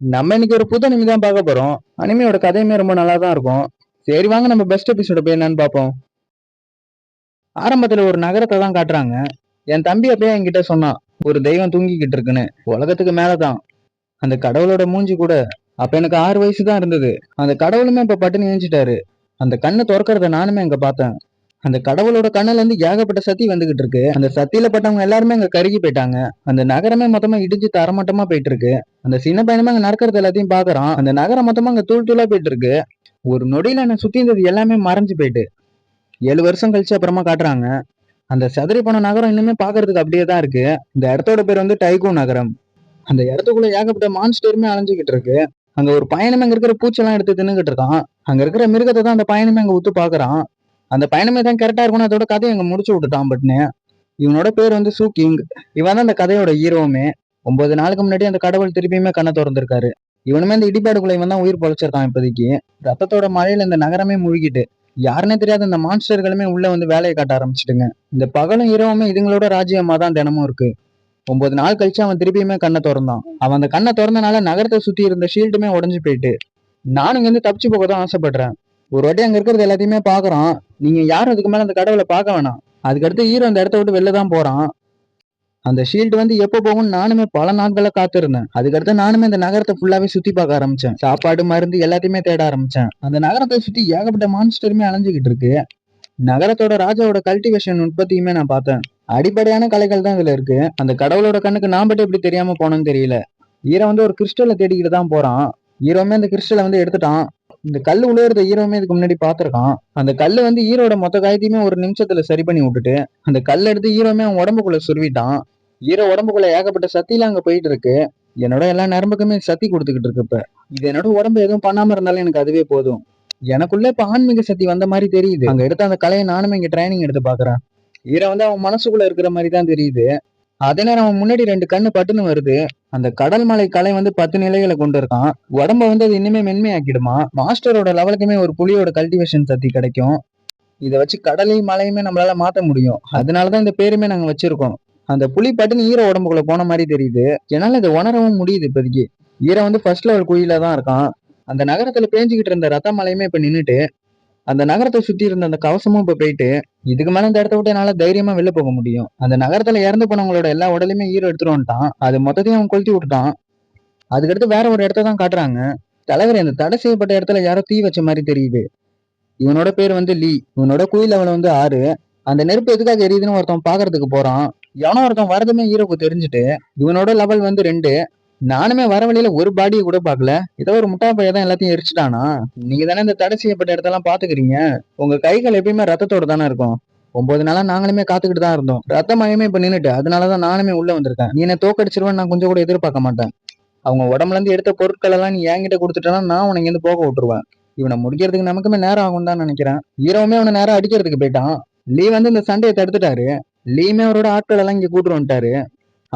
நம்ம இன்னைக்கு ஒரு புது அனிமி தான் பார்க்க போறோம். அனிமையோட கதையுமே ரொம்ப நல்லா தான் இருக்கும். சரி வாங்க நம்ம பெஸ்ட் எபிசோட போய் என்னன்னு பார்ப்போம். ஆரம்பத்துல ஒரு நகரத்தை தான் காட்டுறாங்க. என் தம்பி அப்பயே என்கிட்ட சொன்னான் ஒரு தெய்வம் தூங்கிக்கிட்டு இருக்குன்னு. உலகத்துக்கு மேலதான். அந்த கடவுளோட மூஞ்சி கூட அப்ப எனக்கு ஆறு வயசு தான் இருந்தது. அந்த கடவுளுமே இப்ப பட்டுன்னு ஏஞ்சிட்டாரு. அந்த கண்ணை திறக்கறத நானுமே அங்க பார்த்தேன். அந்த கடவுளோட கண்ணுல இருந்து ஏகப்பட்ட சத்தி வந்துகிட்டு இருக்கு. அந்த சத்தியில பட்டவங்க எல்லாருமே அங்க கருகி போயிட்டாங்க. அந்த நகரமே மொத்தமா இடிஞ்சு தரமட்டமா போயிட்டு இருக்கு அந்த சின்ன பையனுமே அங்க நடக்கிறது எல்லாத்தையும் பாக்குறான். அந்த நகரம் மொத்தமா அங்க தூள் தூளா போயிட்டு இருக்கு ஒரு நொடியில என்ன சுத்தி இருந்தது எல்லாமே மறைஞ்சு போயிட்டு. ஏழு வருஷம் கழிச்சு அப்புறமா காட்டுறாங்க. அந்த சதுரி போன நகரம் இன்னுமே பாக்குறதுக்கு அப்படியே தான் இருக்கு. இந்த இடத்தோட பேர் வந்து டைகோ நகரம். அந்த இடத்துக்குள்ள ஏகப்பட்ட மான்ஸ்டருமே அலைஞ்சுக்கிட்டு இருக்கு. அங்க ஒரு பயணமே அங்க இருக்கிற பூச்செல்லாம் எடுத்து தின்னுகிட்டு இருக்கான். அங்க இருக்கிற மிருகத்தை தான் அந்த பயணமே அங்க உத்து பாக்குறான். அந்த பயணமே தான் கரெக்டாக இருக்கணும் அதோட கதையை அங்க முடிச்சு விட்டுட்டான் பட்னு இவனோட பேர் வந்து சூக்கிங் இவன் தான் அந்த கதையோட ஹீரோவுமே ஒன்பது நாளுக்கு முன்னாடி அந்த கடவுள் திருப்பியுமே கண்ணை திறந்திருக்காரு. இவனுமே இந்த இடிபாடுக்குள்ள இவன் தான் உயிர் பொழைச்சிருக்கான் இப்போதைக்கு. ரத்தத்தோட மழையில இந்த நகரமே முழுகிட்டு. யாருன்னே தெரியாத இந்த மான்ஸ்டர்களுமே உள்ள வந்து வேலையை காட்ட ஆரம்பிச்சிட்டுங்க. இந்த பகலும் இரவுமே இதுங்களோட ராஜ்யமா தான் தினமும் இருக்கு. ஒன்பது நாள் கழிச்சு அவன் திருப்பியுமே கண்ணை திறந்தான். அவன் அந்த கண்ணை திறந்தனால நகரத்தை சுத்தி இருந்த ஷீல்டுமே உடஞ்சு போயிட்டு. நானும் இங்கேருந்து தப்பிச்சு போக தான் ஆசைப்படுறேன். ஒரு வாட்டி அங்க இருக்கிறது எல்லாத்தையுமே பாக்குறோம் நீங்க யாரும் அதுக்கு மேல அந்த கடவுளை பார்க்க வேணாம். அதுக்கடுத்து ஹீரோ அந்த இடத்த விட்டு வெளில தான் போறான். அந்த ஷீல்டு வந்து எப்போ போகும்னு நானுமே பல நாட்களா காத்திருந்தேன். அதுக்கடுத்து நானுமே அந்த நகரத்தை ஃபுல்லாவே சுத்தி பார்க்க ஆரம்பிச்சேன். சாப்பாடு மருந்து எல்லாத்தையுமே தேட ஆரம்பிச்சேன். அந்த நகரத்தை சுத்தி ஏகப்பட்ட மான்ஸ்டருமே அலைஞ்சுக்கிட்டு இருக்கு. நகரத்தோட ராஜாவோட கல்டிவேஷன் உற்பத்தியுமே நான் பார்த்தேன். அடிப்படையான கலைகள் தான் இதுல இருக்கு. அந்த கடவுளோட கண்ணுக்கு நான் மட்டும் எப்படி தெரியாம போனோம்னு தெரியல. ஹீரோ வந்து ஒரு கிறிஸ்டலை தேடிக்கிட்டு தான் போறான். ஹீரோமே அந்த கிறிஸ்டலை வந்து எடுத்துட்டான். இந்த கல் உழுவுறத ஈரோமே இதுக்கு முன்னாடி பார்த்துருக்கான். அந்த கல் வந்து ஈரோட மொத்த காயத்தையுமே ஒரு நிமிஷத்துல சரி பண்ணி விட்டுட்டு அந்த கல் எடுத்து ஈரோமே அவன் உடம்புக்குள்ள சுருவிட்டான். ஈரோ உடம்புக்குள்ள ஏகப்பட்ட சத்திலாம் அங்க போயிட்டு இருக்கு. என்னோட எல்லா நரம்புக்குமே சக்தி கொடுத்துக்கிட்டு இருக்கு இப்ப. இது என்னோட உடம்பு எதுவும் பண்ணாம இருந்தாலும் எனக்கு அதுவே போதும். எனக்குள்ள இப்ப ஆன்மீக சக்தி வந்த மாதிரி தெரியுது. அங்க எடுத்த அந்த கலையை நானும் இங்க ட்ரைனிங் எடுத்து பாக்குறேன் ஈரோ வந்து அவன் மனசுக்குள்ள இருக்கிற மாதிரி தான் தெரியுது. அதே நேரம் முன்னாடி ரெண்டு கண்ணு பட்டுன்னு வருது. அந்த கடல் மலை கலை வந்து பத்து நிலைகளை கொண்டு இருக்கான் உடம்ப வந்து அது இன்னுமே மென்மையாக்கிடுமா? மாஸ்டரோட லெவலுக்குமே ஒரு புலியோட கல்டிவேஷன் சக்தி கிடைக்கும். இதை வச்சு கடலையும் மலையுமே நம்மளால மாற்ற முடியும். அதனாலதான் இந்த பேருமே நாங்க வச்சிருக்கோம். அந்த புலி பட்டுன்னு ஈர உடம்புக்குள்ள போன மாதிரி தெரியுது. என்னால இதை உணரவும் முடியுது இப்போதைக்கு. ஈர வந்து ஃபர்ஸ்ட் லெவல் குழியில தான் இருக்கான். அந்த நகரத்துல பேஞ்சுக்கிட்டு இருந்த ரத்த மலையுமே இப்ப நின்றுட்டு அந்த நகரத்தை சுத்தி இருந்த அந்த கவசமும் இப்ப போயிட்டு இதுக்கு மேல இந்த இடத்த விட்டு என்னால தைரியமா வெளில போக முடியும். அந்த நகரத்துல இறந்து போனவங்களோட எல்லா உடலையுமே ஈரோ எடுத்துட்டு வந்துட்டான். அது மொத்தத்தையும் அவன் கொளுத்தி விட்டுட்டான். அதுக்கடுத்து வேற ஒரு இடத்த தான் காட்டுறாங்க. தலைவர் இந்த தடை செய்யப்பட்ட இடத்துல யாரோ தீ வச்ச மாதிரி தெரியுது. இவனோட பேர் வந்து லீ. இவனோட குயில் அவன் வந்து ஆறு. அந்த நெருப்பு எதுக்காக எரியுதுன்னு ஒருத்தன் பாக்குறதுக்கு போறான். எவனோ ஒருத்தன் வரதுமே ஹீரோக்கு தெரிஞ்சுட்டு இவனோட லெவல் வந்து ரெண்டு. நானுமே வர வழியில ஒரு பாடியை கூட பார்க்கல. ஏதோ ஒரு முட்டா பைய தான் எல்லாத்தையும் எரிச்சிட்டானா? நீங்க தானே இந்த தடை செய்யப்பட்ட இடத்தெல்லாம் பாத்துக்கிறீங்க உங்க கைகள் எப்பயுமே ரத்தத்தோட தானே இருக்கும். ஒன்பது நாளா நாங்களுமே காத்துக்கிட்டு தான் இருந்தோம். ரத்த மயமே இப்ப நின்னுட்டு அதனாலதான் நானுமே உள்ள வந்திருக்கேன். நீ என்ன தோக்கடிச்சிருவேன் நான் கொஞ்சம் கூட எதிர்பார்க்க மாட்டேன். அவங்க உடம்புல இருந்து எடுத்த பொருட்கள் எல்லாம் நீ என்கிட்ட கொடுத்துட்டனா நான் உனக்கு இருந்து போக விட்டுருவேன். இவனை முடிக்கிறதுக்கு நமக்குமே நேரம் ஆகும் தான் நினைக்கிறேன். ஈரவுமே அவனை நேரம் அடிக்கிறதுக்கு போயிட்டான். லீ வந்து இந்த சண்டையை தடுத்துட்டாரு. லீமே அவரோட ஆட்கள் எல்லாம் இங்க கூட்டு வந்துட்டாரு.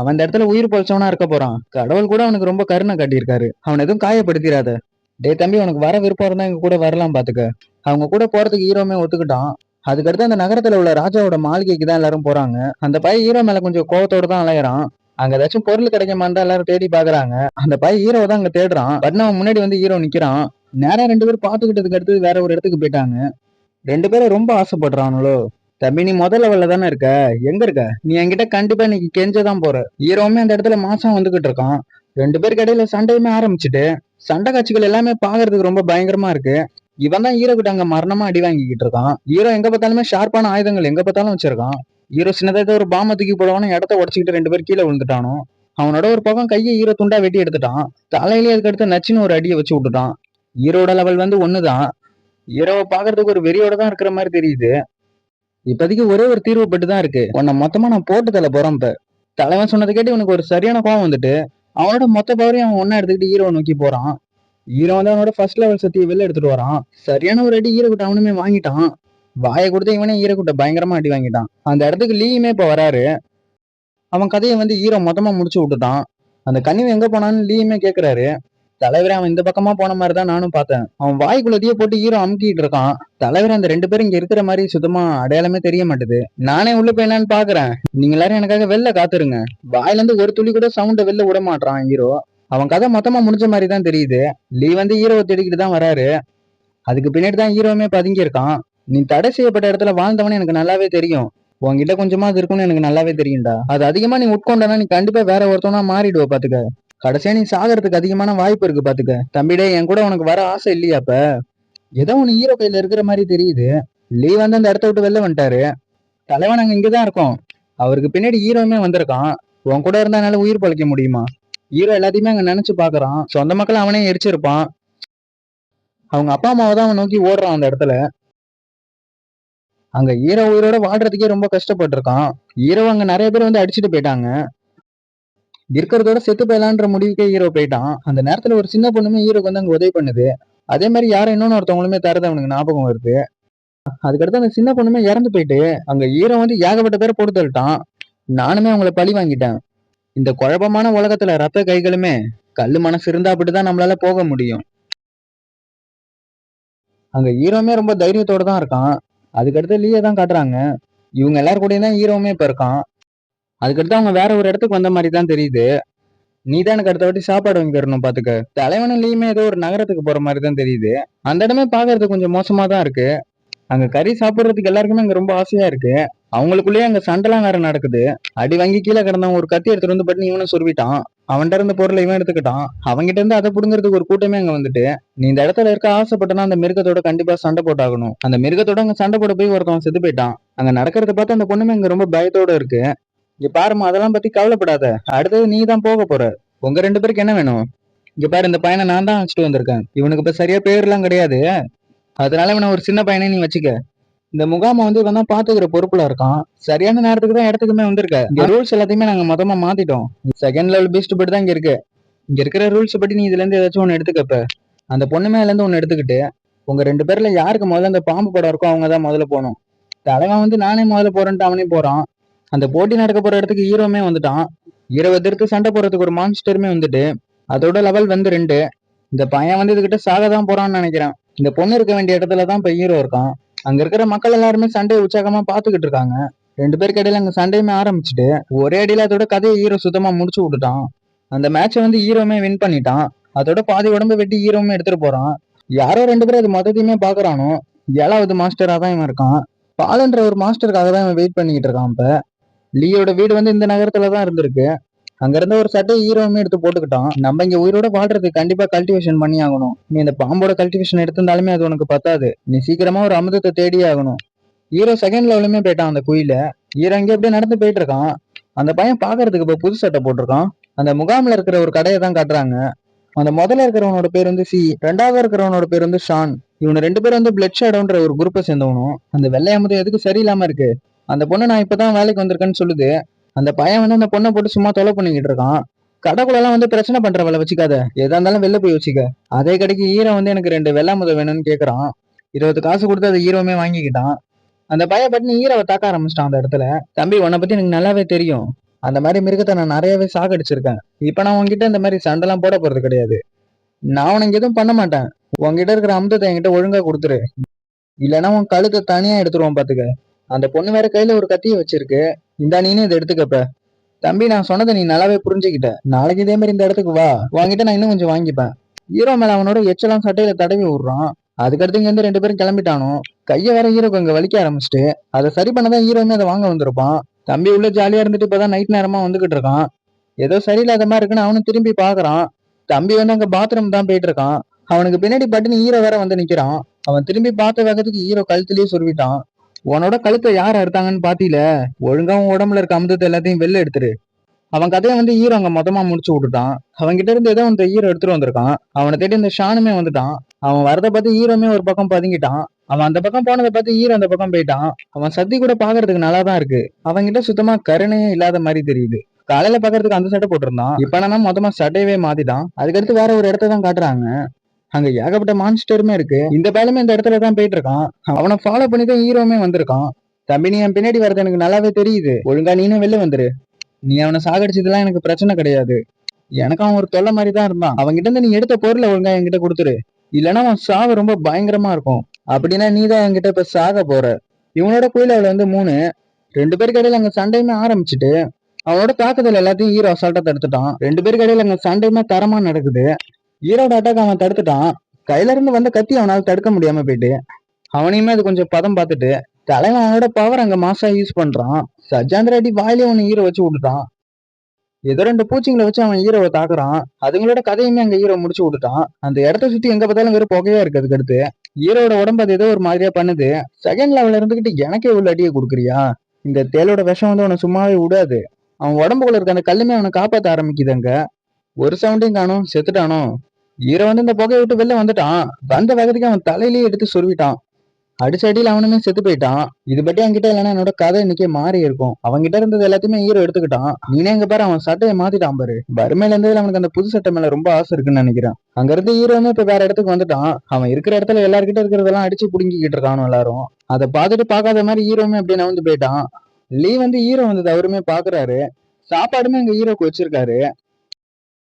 அவன் இந்த இடத்துல உயிர் பொழைச்சவனா இருக்க போறான். கடவுள் கூட அவனுக்கு ரொம்ப கருணை காட்டியிருக்காரு. அவன் எதுவும் காயப்படுத்திடாத டே தம்பி உனக்கு வர விருப்பம் இருந்தா எங்க கூட வரலாம் பாத்துக்க. அவங்க கூட போறதுக்கு ஹீரோமே ஒத்துக்கிட்டான். அதுக்கடுத்து அந்த நகரத்துல உள்ள ராஜாவோட மாளிகைக்கு தான் எல்லாரும் போறாங்க. அந்த பையன் ஹீரோ மேல கொஞ்சம் கோவத்தோட தான் அலையறான். அங்க ஏதாச்சும் பொருள் கிடைக்குமான்னு தான் எல்லாரும் தேடி பாக்குறாங்க. அந்த பையன் ஹீரோ தான் அங்க தேடுறான். பட் அவன் முன்னாடி வந்து ஹீரோ நிக்கிறான். நேரம் ரெண்டு பேரும் பாத்துக்கிட்டதுக்கு அடுத்து வேற ஒரு இடத்துக்கு போயிட்டாங்க. ரெண்டு பேரும் ரொம்ப ஆசைப்படுறானுங்களோ தம்பி நீ முதல் லெவல்ல தானே இருக்க? எங்க இருக்க? நீ என்கிட்ட கண்டிப்பா இன்னைக்கு கெஞ்சதான் போற. ஹீரோவுமே அந்த இடத்துல மாசம் வந்துகிட்டு இருக்கான். ரெண்டு பேருக்கு இடையில சண்டையுமே ஆரம்பிச்சுட்டு சண்டை காட்சிகள் எல்லாமே பாக்குறதுக்கு ரொம்ப பயங்கரமா இருக்கு. இவன் தான் ஹீரோ கிட்ட அங்க மரணமா அடி வாங்கிக்கிட்டு இருக்கான். ஹீரோ எங்க பார்த்தாலுமே ஷார்ப்பான ஆயுதங்கள் எங்க பார்த்தாலும் வச்சிருக்கான். ஹீரோ சின்னதாக ஒரு பாம்பை தூக்கி போடவானு இடத்த உடச்சிக்கிட்டு ரெண்டு பேர் கீழே விழுந்துட்டானோ அவனோட ஒரு பக்கம் கையை ஹீரோ துண்டா வெட்டி எடுத்துட்டான். தலையிலேயே அதுக்கடுத்து நச்சுன்னு ஒரு அடியை வச்சு விட்டுட்டான். ஹீரோட லெவல் வந்து ஒண்ணுதான். ஹீரோவை பாக்குறதுக்கு ஒரு வெறியோட தான் இருக்கிற மாதிரி தெரியுது. இப்போதைக்கு ஒரே ஒரு தீர்வு பட்டு தான் இருக்கு. உன்னை மொத்தமா நான் போட்டு தள்ள போறேன் இப்ப. தலைவன் சொன்னதை கேட்டு இவனுக்கு ஒரு சரியான கோவம் வந்துட்டு அவனோட மொத்த பவரையும் அவன் ஒன்னா எடுத்துக்கிட்டு ஹீரோ நோக்கி போறான். ஹீரோ வந்து அவனோட ஃபர்ஸ்ட் லெவல் சத்தியை வெளில எடுத்துட்டு வரான். சரியான ஒரு அடி ஹீரோ கிட்ட அவனுமே வாங்கிட்டான். வாயை கொடுத்து இவனே ஹீரோ கிட்ட பயங்கரமா அடி வாங்கிட்டான். அந்த இடத்துக்கு லீயுமே இப்ப வராரு. அவன் கதையை வந்து ஹீரோ மொத்தமா முடிச்சு விட்டுட்டான். அந்த கனிவு எங்க போனான்னு லீயுமே கேக்குறாரு. தலைவரே அவன் இந்த பக்கமா போன மாதிரி தான் நானும் பார்த்தேன். அவன் வாய்க்குள்ளதையே போட்டு ஹீரோ அமுக்கிட்டு இருக்கான். தலைவர் அந்த ரெண்டு பேரும் இங்க இருக்கிற மாதிரி சுத்தமா அடையாளமே தெரிய மாட்டேது. நானே உள்ள போய் என்னன்னு பாக்குறேன். நீங்க எல்லாரும் எனக்காக வெளில காத்துருங்க. வாயில இருந்து ஒரு துளி கூட சவுண்ட வெளில விட மாட்டான் ஹீரோ அவன் கதை மொத்தமா முடிஞ்ச மாதிரி தான் தெரியுது. லீ வந்து ஹீரோவை தேடிக்கிட்டு தான் வராரு. அதுக்கு பின்னாடி தான் ஹீரோவுமே பதுங்கியிருக்கான் நீ தடை செய்யப்பட்ட இடத்துல வாழ்ந்தவனு எனக்கு நல்லாவே தெரியும். உன்கிட்ட கொஞ்சமா அது இருக்கும்னு எனக்கு நல்லாவே தெரியும்டா. அது அதிகமா நீ உட்கொண்டனா நீ கண்டிப்பா வேற ஒருத்தவனா மாறிடுவ பாத்துக்க. கடைசியா நீ சாகிறதுக்கு அதிகமான வாய்ப்பு இருக்கு பாத்துக்க. தம்பிடே என் கூட உனக்கு வர ஆசை இல்லையா அப்ப? ஏதோ உன் ஹீரோ கையில இருக்கிற மாதிரி தெரியுது. லீ வந்து அந்த இடத்த விட்டு வெளில வந்துட்டாரு. தலைவன் அங்க இங்கதான் இருக்கோம். அவருக்கு பின்னாடி ஹீரோவுமே வந்திருக்கான். உன் கூட இருந்தானால உயிர் பழைக்க முடியுமா? ஹீரோ எல்லாத்தையுமே அங்க நினைச்சு பாக்குறான். சொந்த மக்கள் அவனே எரிச்சிருப்பான். அவங்க அப்பா அம்மாவை தான் அவன் நோக்கி ஓடுறான் அந்த இடத்துல. அங்க ஹீரோ உயிரோட வாடுறதுக்கே ரொம்ப கஷ்டப்பட்டிருக்கான். ஹீரோ அங்க நிறைய பேர் வந்து அடிச்சுட்டு போயிட்டாங்க. இருக்கிறதோட செத்து போயலான்ற முடிவுக்கே ஹீரோ போயிட்டான். அந்த நேரத்துல ஒரு சின்ன பொண்ணுமே ஹீரோக்கு வந்து அங்க உதவி பண்ணுது. அதே மாதிரி யாரும் இன்னொன்னு ஒருத்தவங்களுமே தரது அவனுக்கு ஞாபகம் வருது. அதுக்கடுத்து அந்த சின்ன பொண்ணுமே இறந்து போயிட்டு அங்க ஹீரோ வந்து ஏகப்பட்ட பேரை போட்டு தள்ளிட்டான். நானுமே அவங்கள பழி வாங்கிட்டேன். இந்த குழப்பமான உலகத்துல ரத்த கைகளுமே கல்லு மனசு இருந்தா அப்படிதான் நம்மளால போக முடியும். அங்க ஹீரோமே ரொம்ப தைரியத்தோட தான் இருக்கான். அதுக்கடுத்து லீயை தான் காட்டுறாங்க. இவங்க எல்லாரும் கூடயும் தான் ஹீரோவுமே இப்ப இருக்கான். அதுக்கடுத்து அவங்க வேற ஒரு இடத்துக்கு வந்த மாதிரி தான் தெரியுது. நீ தான் எனக்கு அடுத்த வாட்டி சாப்பாடு வாங்கி தரணும் பாத்துக்க. தலைவனிலையுமே ஏதோ ஒரு நகரத்துக்கு போற மாதிரி தான் தெரியுது. அந்த இடமே பாக்குறது கொஞ்சம் மோசமா தான் இருக்கு. அங்க கறி சாப்பிடுறதுக்கு எல்லாருக்குமே அங்க ரொம்ப ஆசையா இருக்கு. அவங்களுக்குள்ளேயே அங்க சண்டைலாம் வேற நடக்குது. அடி வாங்கி கீழே கிடந்தவன் ஒரு கத்தி எடுத்துட்டு வந்து பட்டு இவனும் சொருவிட்டான். அவன்கிட்ட இருந்த பொருளை இவன் எடுத்துக்கிட்டான். அவன்கிட்ட இருந்து அதை புடுங்கிறதுக்கு ஒரு கூட்டமே அங்க வந்துட்டு நீ இந்த இடத்துல இருக்க ஆசைப்பட்டனா அந்த மிருகத்தோட கண்டிப்பா சண்டை போட்டாகணும். அந்த மிருகத்தோட அங்க சண்டை போட போய் ஒருத்தவன் செத்து போயிட்டான். அங்க நடக்கிறத பார்த்து அந்த பொண்ணுமே அங்க ரொம்ப பயத்தோட இருக்கு. இங்க பாருமா அதெல்லாம் பத்தி கவலைப்படாத. அடுத்தது நீ தான் போக போற. உங்க ரெண்டு பேருக்கு என்ன வேணும்? இங்க பாரு இந்த பையனை நான் தான் அழைச்சிட்டு வந்திருக்கேன். இவனுக்கு இப்ப சரியா பேர்லாம் கிடையாது. அதனால இவனை ஒரு சின்ன பையனை நீ வச்சுக்க. இந்த முகாமை வந்து இவன் தான் பாத்துக்கிற பொறுப்புல இருக்கான். சரியான நேரத்துக்கு தான் இடத்துக்குமே வந்திருக்க. இந்த ரூல்ஸ் எல்லாத்தையுமே நாங்க மொத்தமா மாத்திட்டோம். செகண்ட் லெவல் பீஸ்ட் படி தான் இங்க இருக்கு. இங்க இருக்கிற ரூல்ஸ் படி நீ இதுல இருந்து ஏதாச்சும் ஒன்று எடுத்துக்கப்ப அந்த பொண்ணு மேல இருந்து ஒன்னு எடுத்துக்கிட்டு உங்க ரெண்டு பேர்ல யாருக்கு முதல்ல அந்த பாம்பு படம் இருக்கோ அவங்க தான் முதல்ல போகணும். தலைவன் வந்து நானே முதல்ல போறேன்ட்டு அவனே போறான். அந்த போட்டி நடக்க போற இடத்துக்கு ஹீரோமே வந்துட்டான். ஹீரோ எதிர்த்து சண்டை போறதுக்கு ஒரு மான்ஸ்டருமே வந்துட்டு அதோட லெவல் வந்து ரெண்டு. இந்த பையன் வந்து இதுகிட்ட சாக தான் போறான்னு நினைக்கிறேன். இந்த பொண்ணு இருக்க வேண்டிய இடத்துல தான் இப்ப ஹீரோ இருக்கான். அங்க இருக்கிற மக்கள் எல்லாருமே சண்டையை உற்சாகமா பாத்துக்கிட்டு இருக்காங்க. ரெண்டு பேருக்கு இடையில அங்க சண்டையுமே ஆரம்பிச்சுட்டு ஒரே அடியில அதோட கதையை ஹீரோ சுத்தமா முடிச்சு விட்டுட்டான். அந்த மேட்சை வந்து ஹீரோமே வின் பண்ணிட்டான். அதோட பாதி உடம்பு வெட்டி ஹீரோமே எடுத்துட்டு போறான். யாரோ ரெண்டு பேரும் அது மொத்தத்தையுமே பாக்குறானோ? ஏழாவது மாஸ்டரா தான் இவன் இருக்கான். பாலன்ற ஒரு மாஸ்டருக்காக தான் இவன் வெயிட் பண்ணிக்கிட்டு இருக்கான் இப்ப. லீயோட வீடு வந்து இந்த நகரத்துல தான் இருந்திருக்கு. அங்க இருந்த ஒரு சட்டை ஹீரோவுமே எடுத்து போட்டுக்கிட்டான். நம்ம இங்க உயிரோட வாழ்றதுக்கு கண்டிப்பா கல்டிவேஷன் பண்ணி ஆகணும். நீ இந்த பாம்போட கல்டிவேஷன் எடுத்திருந்தாலுமே அது உனக்கு பத்தாது. நீ சீக்கிரமா ஒரு அமிர்தத்தை தேடியே ஆகணும். ஹீரோ செகண்ட் லெவலுமே போயிட்டான் அந்த குயில. ஹீரோ இங்க அப்படியே நடந்து போயிட்டு இருக்கான் அந்த பையன் பாக்குறதுக்கு இப்ப புது சட்டை போட்டிருக்கான். அந்த முகாம்ல இருக்கிற ஒரு கடையை தான் காட்டுறாங்க. அந்த முதல்ல இருக்கிறவனோட பேர் வந்து சி ரெண்டாவது இருக்கிறவனோட பேர் வந்து ஷான். இவனு ரெண்டு பேரும் வந்து பிளட் ஷேடோன்ற ஒரு குரூப்பை சேர்ந்தவனும். அந்த வெள்ளை அமுதம் எதுக்கு சரியில்லாம இருக்கு? அந்த பொண்ணு நான் இப்பதான் வேலைக்கு வந்திருக்கேன்னு சொல்லுது. அந்த பையன் வந்து அந்த பொண்ணை போட்டு சும்மா தொலை பண்ணிக்கிட்டு இருக்கான். கடைக்குள்ளெல்லாம் வந்து பிரச்சனை பண்றவளை வச்சுக்காத. எதா இருந்தாலும் வெளில போய் வச்சுக்க. அதே கடைக்கு ஈரம் வந்து எனக்கு ரெண்டு வெள்ளை அமுதம் வேணும்னு கேட்குறான் இருபது காசு கொடுத்து அதை ஈரமே வாங்கிக்கிட்டான். அந்த பையன் பட்டு ஈரவை தாக்க ஆரம்பிச்சிட்டான் அந்த இடத்துல. தம்பி உன்னை பத்தி எனக்கு நல்லாவே தெரியும். அந்த மாதிரி மிருகத்தை நான் நிறையவே சாகடிச்சிருக்கேன் இப்ப நான் உங்ககிட்ட இந்த மாதிரி சண்டைலாம் போட போறது கிடையாது. நான் உனக்கு எதுவும் பண்ண மாட்டேன். உங்ககிட்ட இருக்கிற அமுதத்தை என்கிட்ட ஒழுங்கா கொடுத்துரு. இல்லைன்னா உன் கழுத்தை தனியா எடுத்துருவோம் பாத்துக்க. அந்த பொண்ணு வேற கையில ஒரு கத்தியை வச்சிருக்கு. இந்தா நீனே இதை எடுத்துக்கப்ப. தம்பி நான் சொன்னதை நீ நல்லாவே புரிஞ்சுக்கிட்ட. நாளைக்கு இதே மாதிரி இந்த இடத்துக்கு வா. வாங்கிட்டு நான் இன்னும் கொஞ்சம் வாங்கிப்பேன். ஹீரோ மேல அவனோட எச்சலாம் சட்டையில தடவி விடுறான். அதுக்கடுத்து இங்க இருந்து ரெண்டு பேரும் கிளம்பிட்டானோ? கைய வேற ஹீரோக்கு அங்க வலிக்க ஆரம்பிச்சிட்டு அதை சரி பண்ணதான் ஹீரோமே அதை வாங்க வந்திருப்பான். தம்பி உள்ள ஜாலியா இருந்துட்டு இப்பதான் நைட் நேரமா வந்துகிட்டு இருக்கான். ஏதோ சரியில்லாத மாதிரி இருக்குன்னு அவனும் திரும்பி பாக்குறான். தம்பி வந்து அங்க பாத்ரூம் தான் போயிட்டு இருக்கான் அவனுக்கு பின்னாடி பட்டுன்னு ஹீரோ வேற வந்து நிக்கிறான். அவன் திரும்பி பார்த்த வேகத்துக்கு ஹீரோ கழுத்துலயே சொருவிட்டான். உன்னோட கழுத்தை யார் அறுத்தாங்கன்னு பாத்தியில ஒழுங்கா உன் உடம்புல இருக்க அமுதத்தை எல்லாத்தையும் வெளில எடுத்துரு. அவன் கதையை வந்து ஹீரோ அங்க மொத்தமா முடிச்சு விட்டுட்டான். அவன் கிட்ட இருந்து ஏதோ அந்த ஹீரோ எடுத்துட்டு வந்திருக்கான். அவனை தேடி இந்த ஷானுமே வந்துட்டான். அவன் வரத பார்த்து ஹீரோமே ஒரு பக்கம் பதுங்கிட்டான். அவன் அந்த பக்கம் போனதை பார்த்து ஹீரோ அந்த பக்கம் போயிட்டான். அவன் சத்தி கூட பாக்குறதுக்கு நல்லா தான் இருக்கு. அவன் கிட்ட சுத்தமா கருணையே இல்லாத மாதிரி தெரியுது. காலையில பாக்குறதுக்கு அந்த சட்டை போட்டிருந்தான். இப்ப நான் மொத்தமா சட்டையவே மாத்திட்டான். அதுக்கடுத்து வேற ஒரு இடத்த தான் காட்டுறாங்க. அங்க ஏகப்பட்ட மான்ஸ்டருமே இருக்கு. இந்த பேலுமே இந்த இடத்துல தான் போயிட்டு இருக்கான் அவனை ஃபாலோ பண்ணி தான் ஹீரோமே வந்திருக்கான். தம்பி நீ என் பின்னாடி வரது எனக்கு நல்லாவே தெரியுது. ஒழுங்கா நீனும் வெளில வந்துரு. நீ அவனை சாகடிச்சதுலாம் எனக்கு பிரச்சனை கிடையாது. எனக்கு அவன் ஒரு தொல்லை மாதிரி தான் இருந்தான். அவன்கிட்ட இருந்து நீ எடுத்த பொருளை ஒழுங்கா என்கிட்ட கொடுத்துரு. இல்லைன்னா அவன் சாவு ரொம்ப பயங்கரமா இருக்கும். அப்படின்னா நீ தான் என்கிட்ட இப்ப சாக போற. இவனோட குயிலாவில் வந்து மூணு. ரெண்டு பேருக்கு இடையில அங்க சண்டையுமே ஆரம்பிச்சுட்டு அவனோட தாக்குதல் எல்லாத்தையும் ஹீரோ அசால்ட்டா தடுத்துட்டான். ரெண்டு பேருக்கு இடையில அங்க சண்டையுமே தரமா நடக்குது. ஹீரோட அட்டாக் அவன் தடுத்துட்டான். கையில இருந்து வந்த கத்தி அவனால தடுக்க முடியாம போயிட்டு அவனையுமே அது கொஞ்சம் பதம் பார்த்துட்டு தலைவன் அவனோட பவர் அங்க மாசா யூஸ் பண்றான். சஜாந்திர அடி வாயிலே அவனை ஈரோ வச்சு விட்டுட்டான். ஏதோ ரெண்டு பூச்சிங்களை வச்சு அவன் ஹீரோவை தாக்குறான். அதுங்களோட கதையுமே அங்க ஹீரோ முடிச்சு விட்டுட்டான். அந்த இடத்த சுத்தி எங்க பார்த்தாலும் வெறும் புகையா இருக்கு அதுக்கு அடுத்து ஹீரோட உடம்பு அது ஏதோ ஒரு மாதிரியா பண்ணுது. செகண்ட் லெவல்ல இருந்துகிட்டு எனக்கே உள்ள அடியை கொடுக்குறியா? இந்த தேளோட விஷம் வந்து அவனை சும்மாவே விடாது. அவன் உடம்புக்குள்ள இருக்க அந்த கல்லுமே அவனை காப்பாற்ற ஆரம்பிக்குது அங்க. ஒரு சவுண்டையும் காணும். செத்துட்டானோ? ஹீரோ வந்து இந்த புகையை விட்டு வெளில வந்துட்டான். வந்த வேகத்துக்கு அவன் தலையிலேயே எடுத்து சொருவிட்டான். அடிச்ச அடியில் அவனுமே செத்து போயிட்டான். இது பற்றி என்கிட்ட இல்லைன்னா என்னோட கதை இன்னைக்கே மாறி இருக்கும். அவன்கிட்ட இருந்தது எல்லாத்தையுமே ஹீரோ எடுத்துக்கிட்டான். நீனே எங்க பாரு அவன் சட்டையை மாத்திட்டான் பாரு. வறுமையில இருந்ததுல அவனுக்கு அந்த புது சட்டை மேல ரொம்ப ஆசை இருக்குன்னு நினைக்கிறேன். அங்க இருந்து ஹீரோ இப்ப வேற இடத்துக்கு வந்துட்டான். அவன் இருக்கிற இடத்துல எல்லாருக்கிட்ட இருக்கிறதெல்லாம் அடிச்சு புடுங்கிக்கிட்டு இருக்கானோ எல்லாரும். அதை பார்த்துட்டு பார்க்காத மாதிரி ஹீரோவுமே அப்படியே நவுந்து போயிட்டான். லீ வந்து ஹீரோ வந்தது அவருமே பாக்குறாரு. சாப்பாடுமே எங்க ஹீரோக்கு வச்சிருக்காரு.